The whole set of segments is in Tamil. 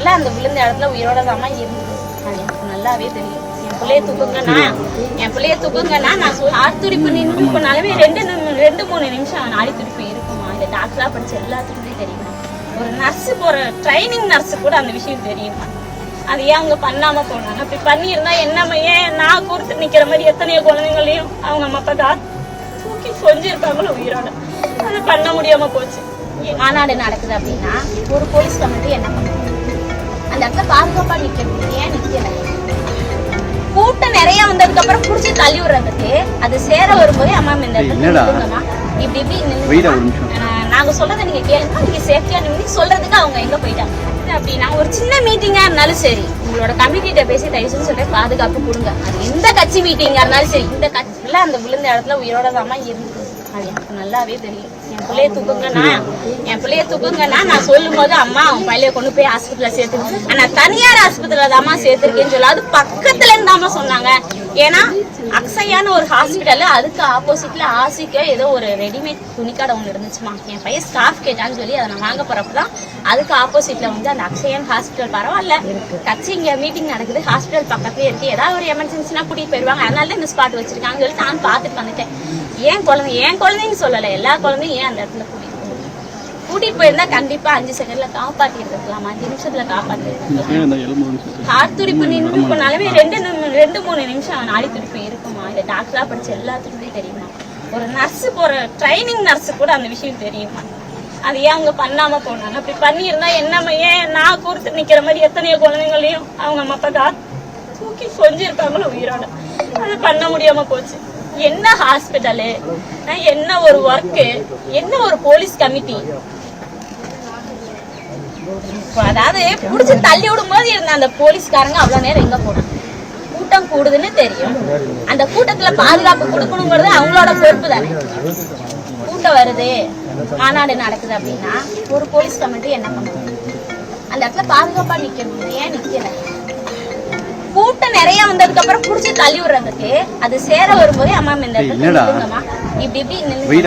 பிள்ளை அந்த விழுந்த இடத்துல உயிரோட தாமா இருந்தது அது எனக்கு நல்லாவே தெரியும். என் பிள்ளைய தூக்குங்கன்னா என் பிள்ளைய தூக்குங்கன்னா நான் சொல் ஹார்ட் நின்று போனாலுமே ரெண்டு ரெண்டு மூணு நிமிஷம் நாடி துடிப்பு இருக்குமா? இந்த டாக்டரா படிச்ச எல்லாத்துக்குமே தெரியுமா. ஒரு நர்ஸ் போற ட்ரைனிங் நர்ஸ் கூட அந்த விஷயம் தெரியுமா? அது ஏன் அவங்க பண்ணாம போனாங்க? அப்படி பண்ணியிருந்தா என்ன ஏன் நான் கொடுத்து நிக்கிற மாதிரி எத்தனையோ குழந்தைங்களையும் அவங்க அம்மா அப்பா தான் தூக்கி கொஞ்சிருக்காங்களோ உயிரோட. அதை பண்ண முடியாம போச்சு. மாநாடு நடக்குது அப்படின்னா ஒரு போலீஸ் கமிட்டி என்ன பண்ணுவாங்க அந்த இடத்துல பாதுகாப்பா நிக்கணும். ஏன் நிக்கல? கூட்டம் நிறைய வந்ததுக்கு அப்புறம் புடிச்சு தள்ளி விடுறதுக்கு அது சேர வரும்போதே அம்மா இந்த இடத்துல. இப்படி இப்படி நாங்க சொல்றதை நீங்க கேளுங்க. நீங்க சேஃப்டியா நின்று சொல்றதுக்கு அவங்க எங்க போயிட்டாங்க? அப்படின்னா ஒரு சின்ன மீட்டிங்கா இருந்தாலும் சரி உங்களோட கமிட்டிட்ட பேசி தயவு செஞ்சு சொல்றேன் பாதுகாப்பு கொடுங்க. அது எந்த கட்சி மீட்டிங்கா இருந்தாலும் சரி இந்த கட்சியில அந்த விழுந்த இடத்துல உயிரோட தாமா இருந்தது அது எனக்கு நல்லாவே தெரியும். என் பிள்ளைய தூக்குங்கண்ணா என் பிள்ளைய தூக்குங்கண்ணா நான் சொல்லும் போது அம்மா அவன் பள்ளைய கொண்டு போய் ஹாஸ்பிட்டல்ல சேர்த்து ஆனா தனியார் ஆஸ்பத்திரியில தாமா சேர்த்திருக்கேன்னு சொல்லி அது பக்கத்துல இருந்தாம சொன்னாங்க. ஏன்னா அக்ஸையான ஒரு ஹாஸ்பிட்டல் அதுக்கு ஆப்போசிட்ல ஆசிக்கோ ஏதோ ஒரு ரெடிமேட் துணிக்கடை ஒன்று இருந்துச்சுமா என் பையன் ஸ்டாஃப் கேட்டான்னு சொல்லி அதை நான் வாங்க போறப்ப தான் அதுக்கு ஆப்போசிட்ல வந்து அந்த அக்ஷயன் ஹாஸ்பிட்டல் பரவாயில்ல. கட்சி இங்க மீட்டிங் நடக்குது. ஹாஸ்பிட்டல் பக்கத்துலயே இருக்கு. ஏதாவது ஒரு எமர்ஜென்சினா கூட்டிட்டு போயிருவாங்க அதனால இந்த ஸ்பாட் வச்சிருக்காங்கன்னு சொல்லி நான் பார்த்துட்டு வந்துட்டேன். ஏன் குழந்தை ஏன் குழந்தைன்னு சொல்லல. எல்லா குழந்தையும் ஏன் அந்த இடத்துல கூட்டிட்டு போகணும்? போயிருந்தா கண்டிப்பா அஞ்சு செகண்ட்ல காப்பாத்தி இருக்கலாம். அஞ்சு நிமிஷத்துல இருக்கலாம். ஹார்ட் துடிப்பு நின்று போனாலுமே ரெண்டு ரெண்டு மூணு நிமிஷம் நாடி துடிப்பு இருக்குமா? இந்த டாக்டரா படிச்ச எல்லாத்துக்குமே தெரியுமா? ஒரு நர்ஸ் போற ட்ரைனிங் நர்ஸ் கூட அந்த விஷயம் தெரியுமா? அது ஏன் அவங்க பண்ணாம போனாங்க? அப்படி பண்ணியிருந்தா என்ன ஏன் நான் கொடுத்து நிக்கிற மாதிரி எத்தனையோ குழந்தைங்களையும் அவங்க அம்மா அப்பா தூக்கி கொஞ்சிருக்காங்களோ உயிரோட. அது பண்ண முடியாம போச்சு. என்ன ஹாஸ்பிட்டலு என்ன ஒரு ஒர்க்கு என்ன ஒரு போலீஸ் கமிட்டி அதாவது புடிச்சு தள்ளி விடும் போது இருந்த அந்த போலீஸ்காரங்க அவ்வளவு நேரம் எங்க போனாங்க? கூட்டம் கூடுதுன்னு தெரியும். அந்த கூட்டத்துல பாதுகாப்பு கொடுக்கணுங்கிறது அவங்களோட பொறுப்பு தானே. கூட்டம் வருது மாநாடு நடக்குது அப்படின்னா ஒரு போலீஸ் கமிட்டி என்ன பண்ணுவாங்க? அந்த இடத்துல பாதுகாப்பா நிக்கணும் ஏன் நிக்கல? கூட்டம் நிறைய வந்ததுக்கு அப்புறம் புடிச்சு தள்ளி விடுறதுக்கு அது சேர வரும்போதே அம்மா இந்த இடத்துல. இப்படி இப்படி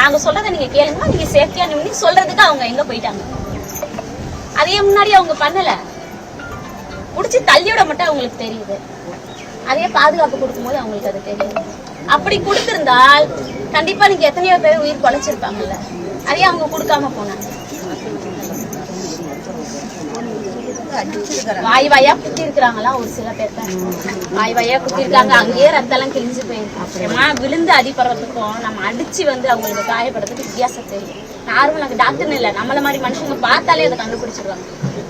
நாங்க சொல்றதை நீங்க கேளுங்க நீங்க சேஃப்டியா நின்று சொல்றதுக்கு அவங்க எங்க போயிட்டாங்க? அதே முன்னாடி அவங்க பண்ணல. புடிச்சு தள்ளி விட மட்டும் அவங்களுக்கு தெரியுது. அதே பாதுகாப்பு கொடுக்கும்போது அவங்களுக்கு அது தெரியுது. அப்படி கொடுத்திருந்தால் கண்டிப்பா நீங்க எத்தனையோ பேர் உயிர் பொழைச்சிருப்பாங்கல்ல. அதே அவங்க கொடுக்காம போனாங்க. வாய் வாயா குத்தி இருக்கிறாங்களா ஒரு சில பேர்த்த. வாய் வாயா குத்தி இருக்காங்க அங்கேயே ரத்தம் கிழிஞ்சு போயிருக்கு. விழுந்து அடிப்படுறதுக்கும் நம்ம அடிச்சு வந்து அவங்களுக்கு காயப்படுறதுக்கு வித்தியாசம் தெரியும். நார்மல் அங்க டாக்டர்னு இல்ல. நம்மள மாதிரி மனுஷங்க பார்த்தாலே அதை கண்டுபிடிச்சிருவாங்க.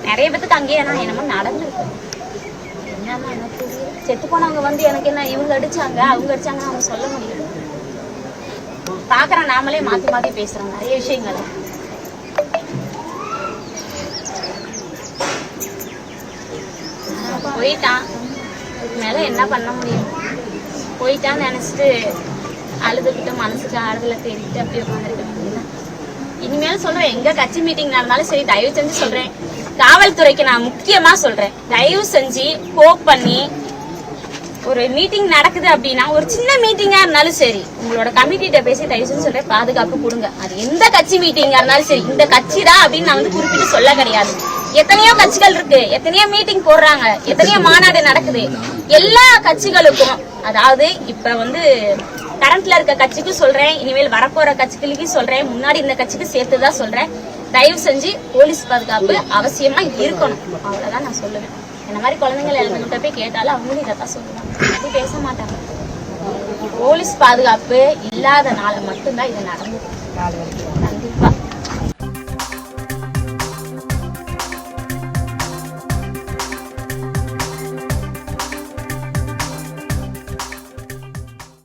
நிறைய பேத்துக்கு அங்கேயே நான் என்னமோ நடந்துருக்கும் என்னமா எனக்கு செத்து போனவங்க வந்து எனக்கு என்ன இவங்க அடிச்சாங்க அவங்க அடிச்சாங்க அவங்க சொல்ல முடியும் பாக்குற நாமளே மாத்தி மாத்தி பேசுறோம். நிறைய விஷயங்கள். போயிட்டான் மேல என்ன பண்ண முடியும்? போயிட்டான்னு நினைச்சிட்டு அழுதுகிட்டு மனசுக்கு ஆறுதலை தேடிட்டு அப்படியே உட்காந்துருக்க முடியல. இனிமேல் சொல்றேன் எங்க கட்சி மீட்டிங் நடந்தாலும் சரி தயவு செஞ்சு சொல்றேன். காவல்துறைக்கு நான் முக்கியமா சொல்றேன். தயவு செஞ்சு கோப் பண்ணி ஒரு மீட்டிங் நடக்குது அப்படின்னா ஒரு சின்ன மீட்டிங்கா இருந்தாலும் சரி உங்களோட கமிட்டிட்ட பேசி தயவு செஞ்சு சொல்றேன் பாதுகாப்பு கொடுங்க. அது எந்த கட்சி மீட்டிங்கா இருந்தாலும் சரி இந்த கட்சி தான் அப்படின்னு நான் வந்து குறிப்பிட்டு சொல்ல கிடையாது. எத்தனையோ கட்சிகள் இருக்கு. எத்தனையோ மீட்டிங் போடுறாங்க. எத்தனையோ மாநாடு நடக்குது. எல்லா கட்சிகளுக்கும் அதாவது இப்ப வந்து கரண்ட்ல இருக்க கட்சிக்கும் சொல்றேன் இனிமேல் வரப்போற கட்சிகளுக்கும் சொல்றேன் முன்னாடி இந்த கட்சிக்கு சேர்த்து தான் சொல்றேன். தயவு செஞ்சு போலீஸ் பாதுகாப்பு அவசியமா இருக்கணும். அவ்வளவுதான் நான் சொல்லுவேன். இந்த மாதிரி குழந்தைங்களை எழுந்துகிட்ட போய் கேட்டாலும் அவங்களும் இதைத்தான் சொல்லுவாங்க. பேச மாட்டாங்க. போலீஸ் பாதுகாப்பு இல்லாதனால மட்டும்தான் இது நடந்தது.